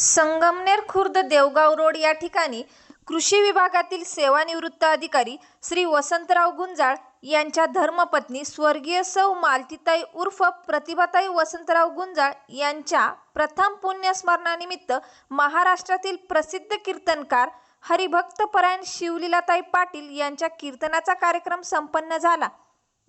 Sangamner Khurd Devgaon road या ठिकाणी कृषी विभागातील सेवानिवृत्त अधिकारी श्री वसंतराव गुंजाळ यांच्या धर्मपत्नी स्वर्गीय सौ मालतीताई उर्फ प्रतिभाताई वसंतराव गुंजाळ यांच्या प्रथम पुण्यस्मरणानिमित्त महाराष्ट्रातील प्रसिद्ध कीर्तनकार हरिभक्तपरायण शिवलीलाताई पाटील यांच्या कीर्तनाचा कार्यक्रम संपन्न झाला.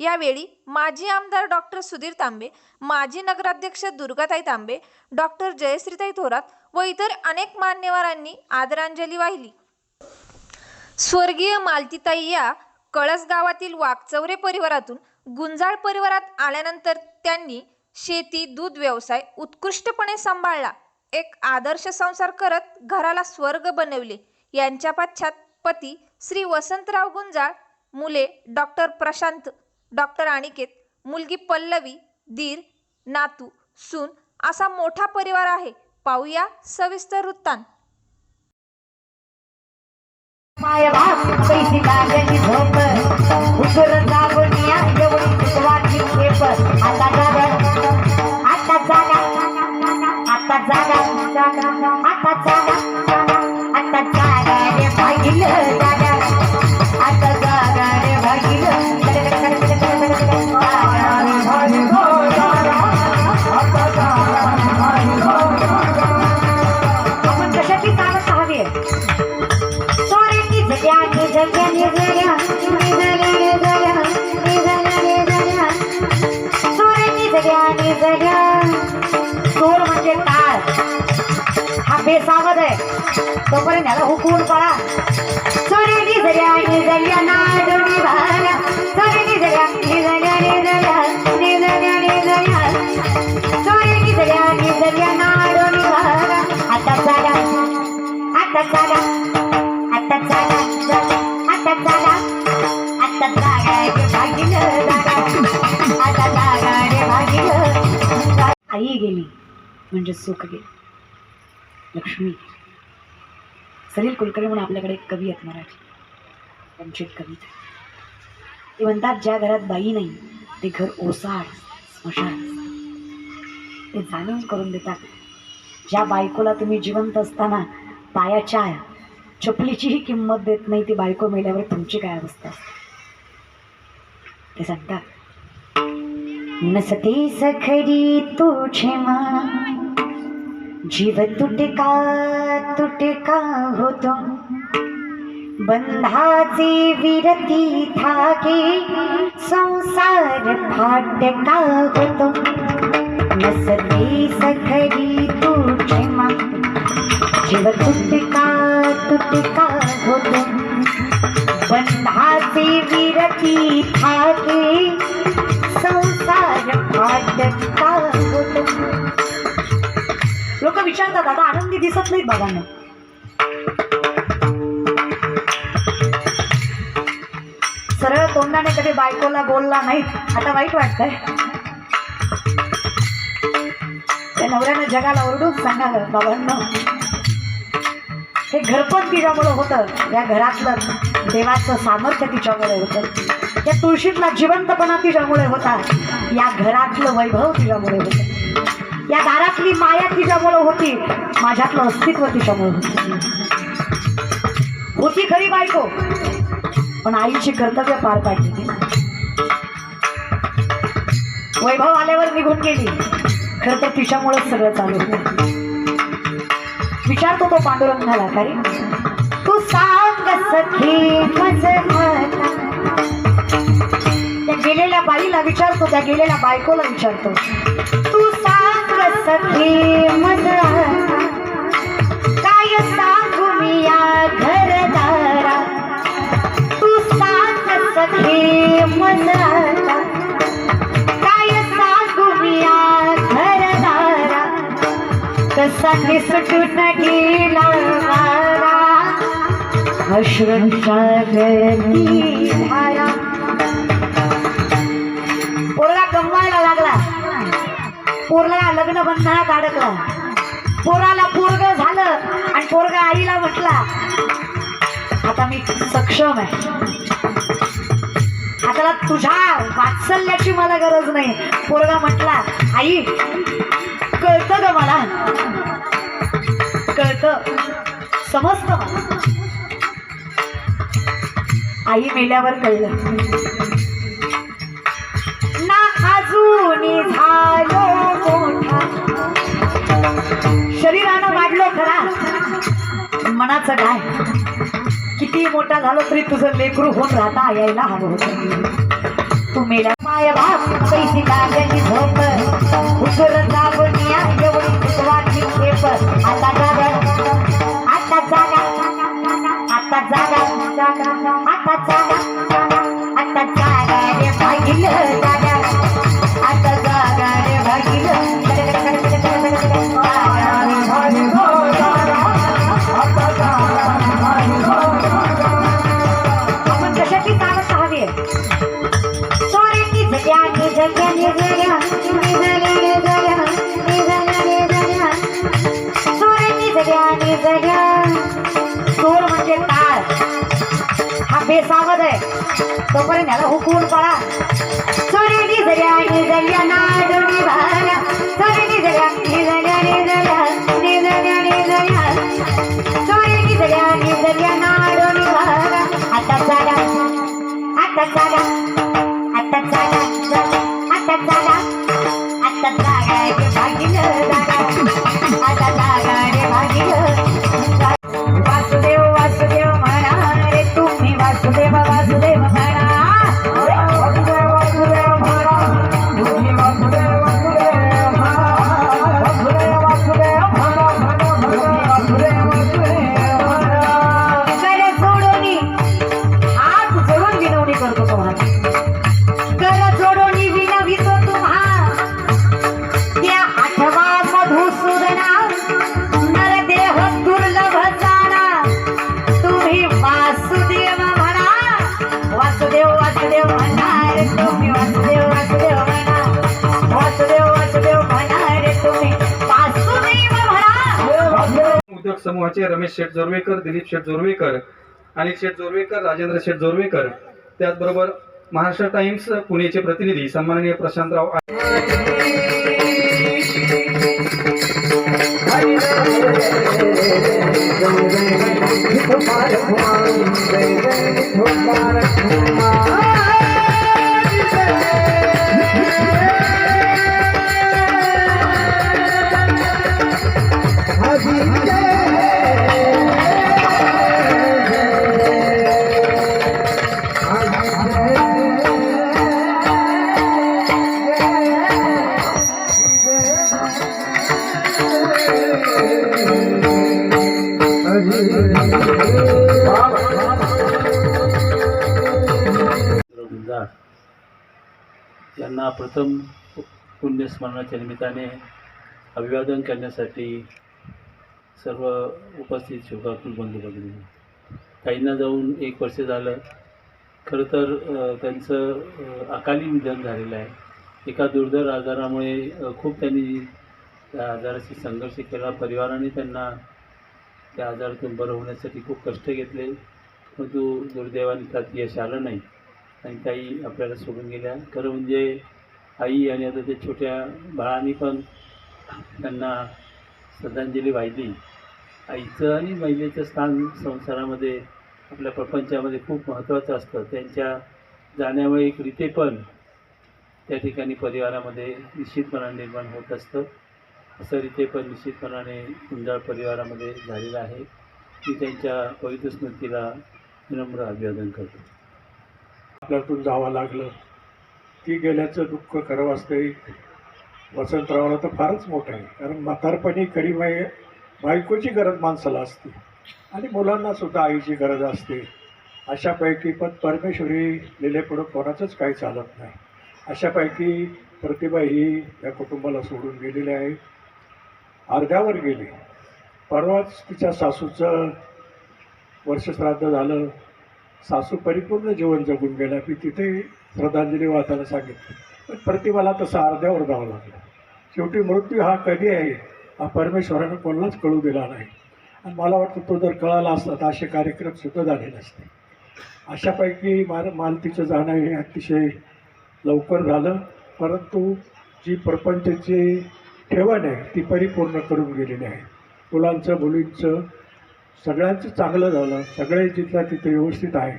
यावेळी माजी आमदार डॉक्टर सुधीर तांबे माजी नगराध्यक्ष दुर्गाताई तांबे डॉक्टर जयश्रीताई थोरात व इतर अनेक मान्यवरांनी आदरांजली वाहिली. स्वर्गीय मालतीताई या कळस गावातील वाकचौरे परिवारातून गुंजाळ परिवारात आल्यानंतर त्यांनी शेती दूध व्यवसाय उत्कृष्टपणे सांभाळला. एक आदर्श संसार करत घराला स्वर्ग बनवले. यांच्या पाश्चात पती श्री वसंतराव गुंजाळ मुले डॉक्टर प्रशांत डॉक्टर अनिकेत मुलगी पल्लवी दीर नातू सून असा मोठा परिवार आहे. पाहूया सविस्तर वृत्तांत. माय सोऱ्यांनी जग्या चोर म्हणजे ताळ हा बेसावध आहे. तोपर्यंत याला हुकून पळा. सोऱ्यांनी जग्या निजग्या नाडोनी भाला सोऱ्यांनी जग्या निजग्या निजग्या निजग्या निजग्या सोऱ्यांनी जग्या निजग्या नाडोनी भाला आता चाला आता चाला आता जागा गेली म्हणजे सुख गेली लक्ष्मी. सलील कुलकर्णी म्हणून आपल्याकडे एक कवी आहेत मराठी. त्यांची एक कविता. ते म्हणतात ज्या घरात बाई नाही ते घर ओसाड स्मशान. ते जाणून करून देतात ज्या बायकोला तुम्ही जिवंत असताना पायाच्या चपलीचीही किंमत देत नाही ती बायको मेल्यावर तुमची काय अवस्था असते? ते सांगतात नसते सखरी तुझे मा जीव तुटका तुटका होतो. बंधाचे विरती थाके संसार फाटका होतो. नसते सखरी तुझे मा जीव तुटका तुटका होतो. बंधाचे विरती थाके संसार लोक विचारतात आता आनंदी दिसत नाहीत बाबांना. सरळ तोंडाने कधी बायकोला बोलला नाहीत आता वाईट वाटतंय. त्या नवऱ्यानं जगाला ओरडून सांगावं बाबांना हे घरपण तिच्यामुळं होतं. या घरातलं देवाचं सामर्थ्य तिच्यामुळे होतं. या तुळशीतला जिवंतपणा तिच्यामुळे होता या घरातलं वैभव तिच्यामुळे होतं. या दारातली माया तिच्यामुळे होती. माझ्यातलं अस्तित्व तिच्यामुळे होतं. होती खरी बायको. पण आईची कर्तव्य पार पाडली वैभव आल्यावर निघून गेली. खरं तर तिच्यामुळेच सगळं चालू होतं. विचारतो तो पांडुरंगाला का तू सांग सखी मज गेलेल्या बाईला विचारतो त्या गेलेल्या बायकोला विचारतो तू सांग सखी मज काय सांगू मी या घरदारा तू सांग सखे मज काय सांगू मी या घरदारा कसा निसटून गेला वारा? अश्रूंचा गळती धारा पोरला लग्न बंधनात अडकला पोराला पोरग झालं आणि पोरग आईला म्हटला आता मी सक्षम आहे. आता तुझ्या वात्सल्याची मला गरज नाही. पोरगा म्हटला आई कळतं ग मला. समजतं समजत आई मेल्यावर कळलं. शरीरानं वाढलो खरा. मनाचं काय? किती मोठा झालो तरी तुझं लेकरू होऊन राहता यायला हवं होतं. तू मेला माय बाप पैसे चोर म्हणजे टाळ हा बेसावध आहे तोपर्यंत याला हुकून पळा सोन्याची जग्या निजग्या नाडोडी भाल्या सोन्याची जग्या निजग्या निजग्या निजग्या निजग्या सोन्याची जग्या निजग्या समूहाचे रमेश शेठ जोरवेकर दिलीप शेठ जोरवेकर अनिल शेठ जोरवेकर राजेंद्र शेठ जोरवेकर त्याचबरोबर महाराष्ट्र टाइम्स पुणेचे प्रतिनिधी सन्माननीय प्रशांतराव गुंजाळ त्यांना प्रथम पुण्यस्मरणाच्या निमित्ताने अभिवादन करण्यासाठी सर्व उपस्थित शिवकाकुल बंधू भगिनी काहींना जाऊन एक वर्ष झालं. खरं तर त्यांचं अकाली निधन झालेलं आहे. एका दुर्धर आजारामुळे खूप त्यांनी त्या आजाराशी संघर्ष केला. परिवाराने त्यांना त्या आजारातून बरं होण्यासाठी खूप कष्ट घेतले. परंतु दुर्दैवाने त्यात यश आलं नाही. आणि काही आपल्याला सोडून गेल्या. खरं म्हणजे आई आणि आता त्या छोट्या बाळांनी पण त्यांना श्रद्धांजली वाहिली. आईचं आणि महिलेचं स्थान संसारामध्ये आपल्या प्रपंचामध्ये खूप महत्त्वाचं असतं. त्यांच्या जाण्यामुळे एक रीते पण त्या ठिकाणी परिवारामध्ये निश्चितपणाने निर्माण होत असतं. असं रीते पण निश्चितपणाने कुंजाळ परिवारामध्ये झालेलं आहे. मी त्यांच्या पवित्र स्मृतीला विनम्र अभिवादन करतो. आपल्यातून जावं लागलं. ती गेल्याचं दुःख खरं वास्तविक वसंतरावला तर फारच मोठं आहे. कारण म्हातारपणी खरी माई बायकोची गरज माणसाला असते. आणि मुलांना सुद्धा आईची गरज असते. अशापैकी पण परमेश्वरी लिहिलेपुढं कोणाचंच काही चालत नाही. अशापैकी प्रतिभा ही या कुटुंबाला सोडून गेलेली आहे. अर्ध्यावर गेली. परवाच तिच्या सासूचं वर्षश्राद्ध झालं. सासू परिपूर्ण जीवन जगून गेला मी तिथे श्रद्धांजली वाचायला सांगितलं. पण प्रतिभाला तसं अर्ध्यावर जावं लागलं. शेवटी मृत्यू हा कधी आहे हा परमेश्वरानं कोणालाच कळू दिला नाही. आणि मला वाटतं तो जर कळाला असता तर असे कार्यक्रम सुद्धा झाले नसते. अशापैकी मार मालतीचं जाणं हे अतिशय लवकर झालं. परंतु जी प्रपंचची ठेवण आहे ती परिपूर्ण करून गेलेली आहे. मुलांचं मुलींचं सगळ्यांचं चांगलं झालं सगळे जिथल्या तिथे व्यवस्थित आहे.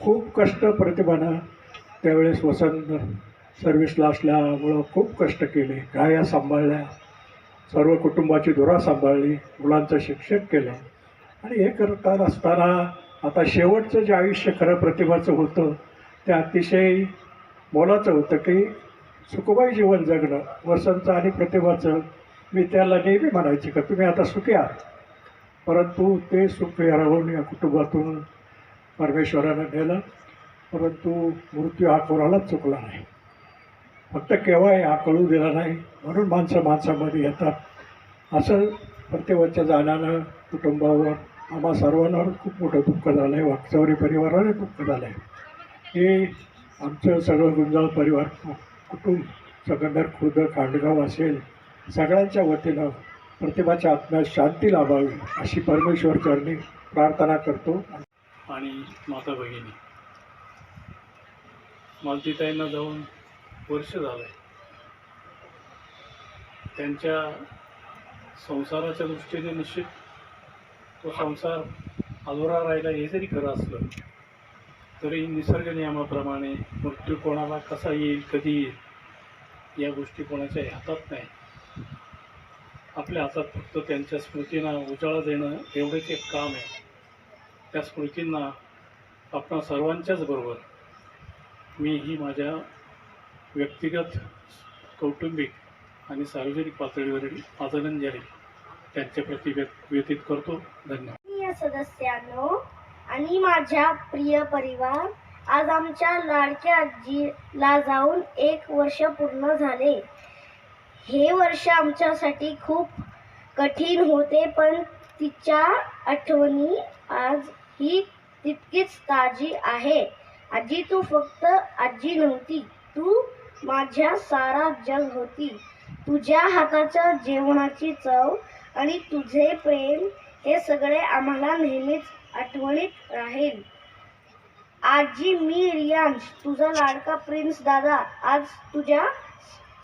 खूप कष्ट प्रतिभानं त्यावेळेस वसंत सर्व्हिसला असल्यामुळं खूप कष्ट केले. गाया सांभाळल्या सर्व कुटुंबाची धुरा सांभाळली मुलांचं शिक्षण केलं. आणि हे करत असताना आता शेवटचं जे आयुष्य खरं प्रतिभाचं होतं ते अतिशय मोलाचं होतं की सुखबाई जीवन जगणं वसंतचं आणि प्रतिभाचं मी त्याला नेहमी म्हणायची का तुम्ही आता सुखी आहात. परंतु ते सुख हरवून या कुटुंबातून परमेश्वरानं नेलं परंतु मृत्यू हा कोणालाच चुकला नाही. फक्त केव्हाही हा कळू दिला नाही म्हणून माणसं माणसामध्ये येतात. असं प्रत्येकाच्या जाण्यानं कुटुंबावर आम्हा सर्वांवर खूप मोठं दुःख झालं आहे वाकचौरी परिवाराला दुःख झालं आहे हे आमचं सगळं गुंजाळ परिवार कुटुंब सकंदर खुर्द खांडगाव असेल सगळ्यांच्या वतीनं प्रतिभाच्या आत्म्यात शांती लाभावी अशी परमेश्वर चरणी प्रार्थना करतो. आणि माता भगिनी मालतीताईंना जाऊन वर्ष झालं आहे त्यांच्या संसाराच्या दृष्टीने निश्चित तो संसार अधुरा राहिला हे जरी खरं असलं तरी निसर्ग नियमाप्रमाणे मृत्यू कोणाला कसा येईल कधी येईल या गोष्टी कोणाच्या हातात नाही आपल्या हातात फक्त त्यांच्या स्मृतींना उजाळा देणं एवढेच एक काम आहे. त्या स्मृतींना आपण सर्वांच्याच बरोबर मी ही माझ्या व्यक्तिगत कौटुंबिक आणि सार्वजनिक पातळीवरील आदरांजली त्यांच्या प्रती व्यतीत करतो. धन्यवाद. प्रिय सदस्यांनो आणि माझ्या प्रिय परिवार आज आमच्या लाडक्या आजीला जाऊन एक वर्ष पूर्ण झाले. हे वर्ष आमच्यासाठी खूप कठीण होते पण तिच्या आठवणी आज ही तितकीच ताजी आहे. आजी तू फक्त आजी नव्हती तू माझ्या सारा जग होती. तुझ्या हाताच्या जेवणाची चव आणि तुझे प्रेम हे सगळे आम्हाला नेहमीच आठवणीत राहील. आजी मी रियांश तुझा लाडका प्रिन्स दादा आज तुझ्या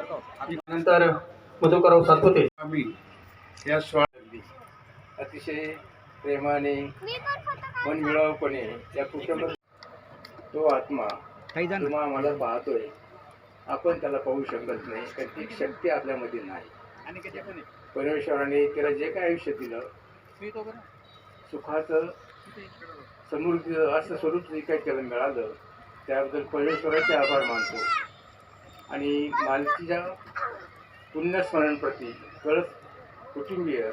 नंतर मधुकरराव सातपुते. आम्ही या स्वामी अतिशय प्रेमाने मनमिळावपणे या कुटुंबात तो आत्मा तुम्हा आम्हाला पाहतोय. आपण त्याला पाहू शकत नाही कारण ती शक्ती आपल्यामध्ये नाही. परमेश्वराने त्याला जे काय आयुष्य दिलं सुखाचं समृद्धी असं स्वरूप जे काही त्याला मिळालं त्याबद्दल परमेश्वराचे आभार मानतो. आणि मालकीच्या पुण्यस्मरणप्रती कळत कुटुंबीय